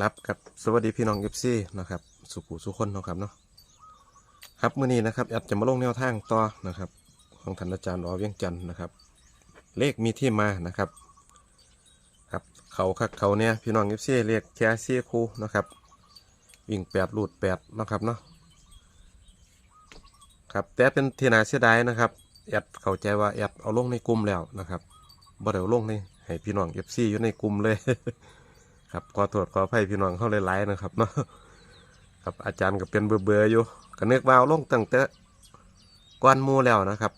ครับกับสวัสดีพี่น้องเอฟซีนะครับสุขุสุขคนนะครับเนาะครับมื้อนี้นะครับแอดจะมาลงแนวทางต่อนะครับ ของท่านอาจารย์อเวียงจันทร์นะครับ เลขมีที่มานะครับ ครับเขาคักเขาเนี่ยพี่น้องเอฟซีเรียกแค่ซีคูนะครับวิ่งแปดลูดแปดนะครับเนาะครับแต่เป็นที่นาเสียดายนะครับแอดเข้าใจว่าแอดเอาลงในกลุ่มแล้วนะครับบ่ได้เอาลงในให้พี่น้องเอฟซีอยู่ในกลุ่มเลย ครับขอโทษขออภัยพี่น้องเข้าหลายๆนะครับเนาะครับอาจารย์ก็เป็นเบื่อๆอยู่ก็นึกว่าเอาลงตั้งแต่ก้อนมูแล้วนะครับ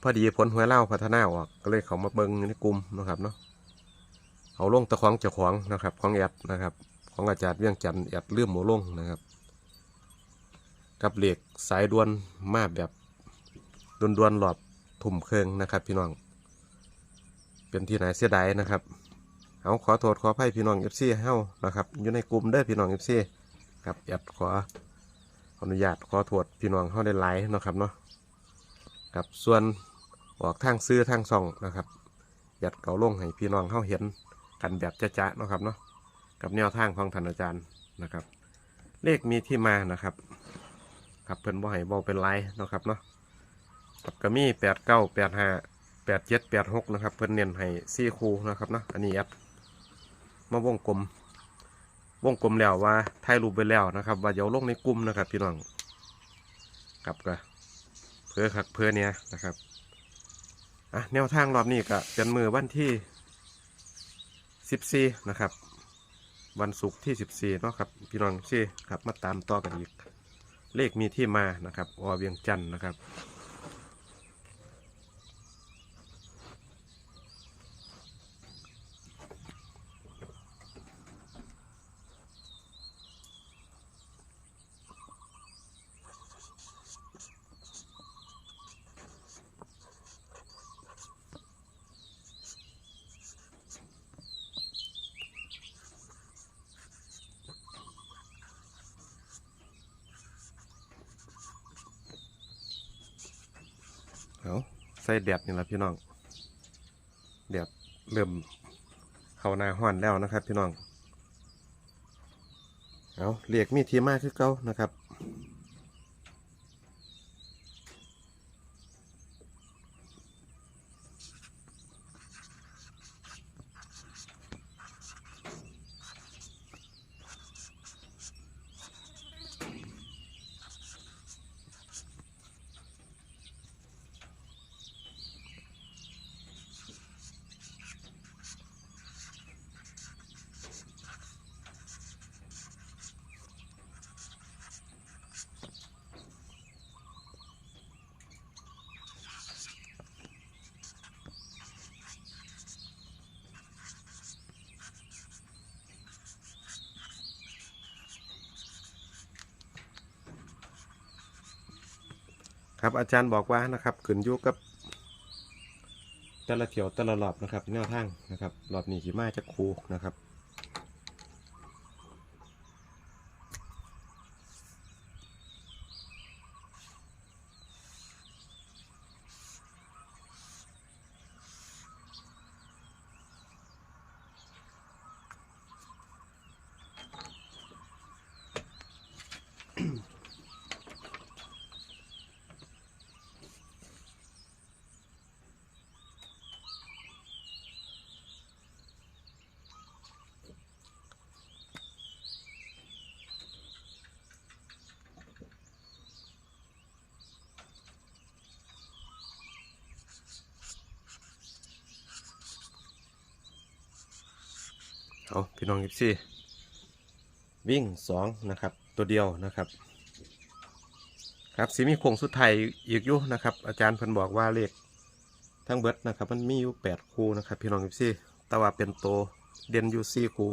พอดีผลหวยเล่าพัฒนาออกก็เลยเขามาเบิ้งในกลุ่มนะครับเนาะเอาลงตะของเจ้าของนะครับ ของแอดนะครับ ของอาจารย์เวียงจันทร์แอดเลื่อมหมูลงนะครับ กับเหล็กสายดวนมาแบบดวนๆหลอดถุ่มเครื่องนะครับ พี่น้องเป็นที่ไหนเสียดายนะครับ เอาขอโทษขออภัยพี่น้องเอฟซีเฮานะครับ อยู่ในกลุ่มเด้อพี่น้องเอฟซีครับแอดขออนุญาตขอโทษพี่น้องเฮาได้ไลฟ์นะครับเนาะครับส่วนออกทางซื้อทางซ่องนะครับยัดเก่าลงให้พี่น้องเฮาเห็นกันแบบจะๆนะครับเนาะกับแนวทางของท่านอาจารย์นะครับ เลขมีที่มานะครับ ครับเพิ่นบ่ให้บ่เป็นไรเนะครับเนาะครับก็มีแปดเก้าแปดห้าแปดเจ็ดแปดหกนะครับ เพิ่นเน้นให้ซี่คูนะครับเนาะอันนี้แอด มาวงกลม วงกลมแล้วว่าถ่ายรูปไปแล้วนะครับ ว่าเดี๋ยวลงในกลุ่มนะครับ พี่น้องครับก็เพื่อคักเพื่อเนี้ยนะครับอะแนวทางรอบนี้ก็เป็นมือวันที่สิบสี่นะครับ วันศุกร์ที่สิบสี่เนาะครับพี่น้องชี่ครับมาตามต่อกันอีก เลขมีที่มานะครับอเวียงจันทร์นะครับ เอาใส่แดดนี่แหละพี่น้องแดดเริ่มเข้าหน้าห้อนแล้วนะครับ พี่น้องเอาเหล็กมีทีมากคือเก่านะครับ ครับอาจารย์บอกว่านะครับขึ้นอยู่กับแต่ละเถียวแต่ละรอบนะครับแนวทางนะครับรอบนี้ขี่มาจะคูนะครับ เอาพี่น้องยิปซี่วิ่งสองนะครับ ตัวเดียวนะครับ ครับสีมีโคงสุดไทยอีกอยู่นะครับ อาจารย์เพิ่นบอกว่าเลขทั้งเบิดนะครับ มันมีอยู่แปดคู่นะครับ พี่น้องยิปซี่แต่ว่าเป็นโตเด่นอยู่สี่คู่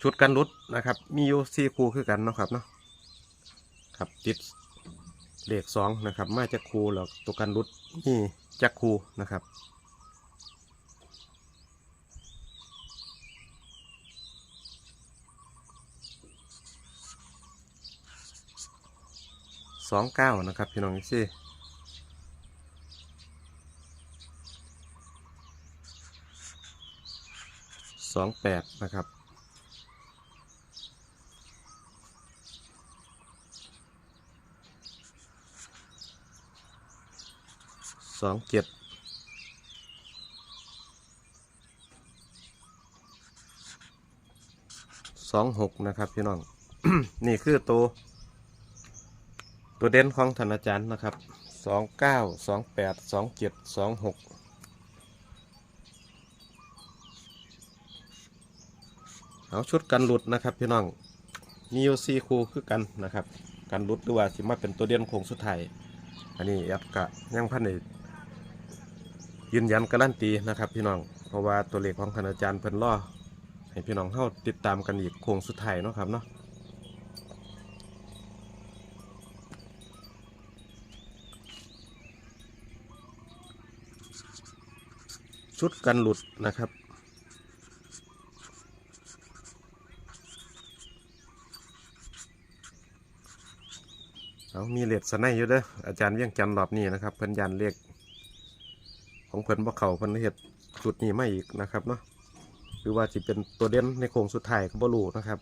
ชุดกันรุดนะครับ มีอยู่สี่คู่คือกันนะครับเนาะครับติดเลขสองนะครับ มาจากคู่แล้วตัวกันรุดนี่จากคู่นะครับ สองเก้านะครับ พี่น้องซี่สองแปดนะครับสองเจ็ดสองหกนะครับ พี่น้อง นี่คือตัว ตัวเด่นของธนาจารย์นะครับสองเก้าสองแปดสองเจ็ดสองหกเอาชุดกันหลุดนะครับพี่น้องมีอซีคูคือกันนะครับกันหลุดหรือว่าสิมาเป็นตัวเด่นโคงสุดท้ายอันนี้แอดกะยังพันในยืนยันการันตีนะครับพี่น้องเพราะว่าตัวเลขของธนาจารย์เพิ่นล่อให้พี่น้องเข้าติดตามกันอีกโคงสุดท้ายเนาะครับเนาะ ชุดกันหลุดนะครับ เอามีเลดสไนอยู่เด้ออาจารย์เวียงจันทร์รอบนี้นะครับ เพิ่นยันเลขของเพิ่นบ่เข้าเพิ่นเฮ็ดชุดนี้มาอีกนะครับเนาะหรือว่าจะเป็นตัวเด่นในโค้งสุดท้ายก็บ่รู้นะครับ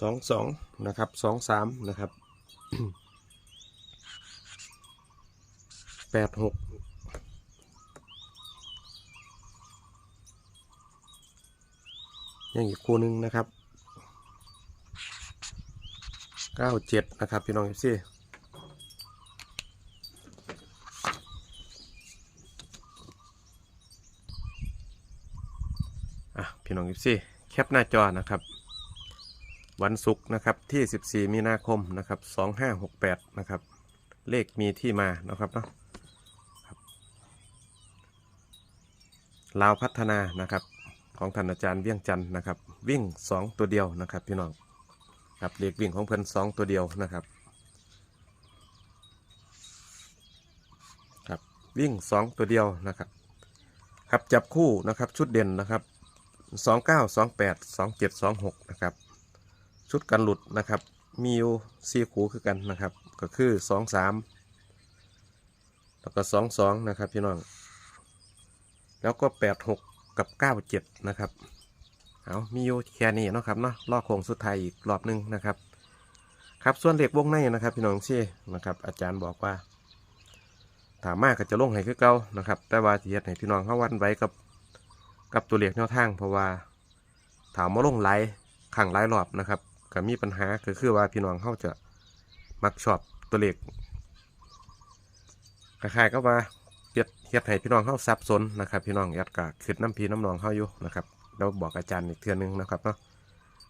สองสองนะครับสองสามนะครับแปดหกยังอีกคู่หนึ่งนะครับเก้าเจ็ดนะครับพี่น้องเอฟซีอะพี่น้องเอฟซีแคปหน้าจอนะครับ วันศุกร์นะครับที่ 14 มีนาคมนะครับ2568นะครับเลขมีที่มานะครับเนาะครับลาวพัฒนานะครับของท่านอาจารย์เวียงจันทร์นะครับ วิ่ง 2 ตัวเดียวนะครับพี่น้องครับเลขวิ่งของเพิ่น2 ตัวเดียวนะครับครับวิ่ง 2 ตัวเดียวนะครับครับจับคู่นะครับชุดเด่นนะครับ 29 28 27 26 นะครับ ชุดกันหลุดนะครับ มีอยู่สี่คูคือกันนะครับ ก็คือสองสามแล้วก็สองสองนะครับพี่น้อง แล้วก็แปดหกกับเก้าเจ็ดนะครับ เอามีอยู่แค่นี้เนาะครับเนาะรอบโค้งสุดท้ายอีกรอบหนึงนะครับ ครับส่วนเหล็กวงในนะครับ พี่น้องซี่นะครับ อาจารย์บอกว่าถามมากก็จะลงให้คือเก่านะครับ แต่ว่าที่เฮ็ดให้พี่น้องเขาวันไว้กับกับตัวเลขแนวทาง เพราะว่าถามมาลงไหลขังหลายรอบนะครับ ก็มีปัญหาก็คือว่าพี่น้องเขาจะมักชอบตัวเลขคล้ายๆก็ว่าเฮ็ดเฮ็ดให้พี่น้องเขาสับสนนะครับพี่น้องยัดกะขึ้นน้ำพีน้ำนองเขาอยู่นะครับเราบอกอาจารย์อีกเทือนนึงนะครับเนาะ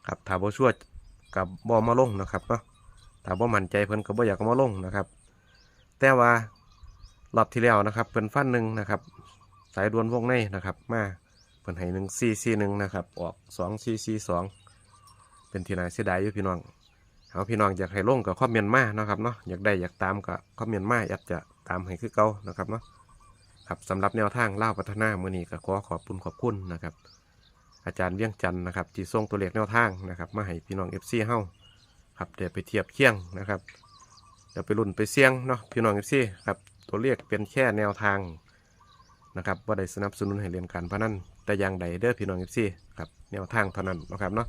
ครับถ้าบ่ช่วยกับบอมาลงนะครับเนาะถ้าบ่มั่นใจเพิ่นก็บ่อยากมาลงนะครับ แต่ว่ารอบที่แล้วนะครับเพิ่นฟันหนึ่งนะครับสายดวนวงในนะครับมาเพิ่นให้หนึ่งซีซีหนึ่งนะครับออกสองซีซีสอง เป็นที่น่าเสียดายอยู่พี่น้องเอาพี่น้องอยากให้ลงกับคอมเมนต์มาเนาะครับเนาะอยากได้อยากตามกับคอมเมนต์มาอยากจะตามให้คือเก่านะครับเนาะครับสำหรับแนวทางเล่าพัฒนาเมื่อนี้ก็ขอขอบคุณขอบคุณนะครับ อาจารย์เวียงจันทร์นะครับที่ส่งตัวเลขแนวทางนะครับมาให้พี่น้องเอฟซีเฮ้าครับเดี๋ยวไปเทียบเคียงนะครับเดี๋ยวไปรุ่นไปเสี่ยงเนาะพี่น้องเอฟซีครับตัวเลขเป็นแค่แนวทางนะครับว่าได้สนับสนุนให้เรียนการพนันแต่อย่างใดเด้อพี่น้องเอฟซีครับแนวทางเท่านั้นนะครับเนาะ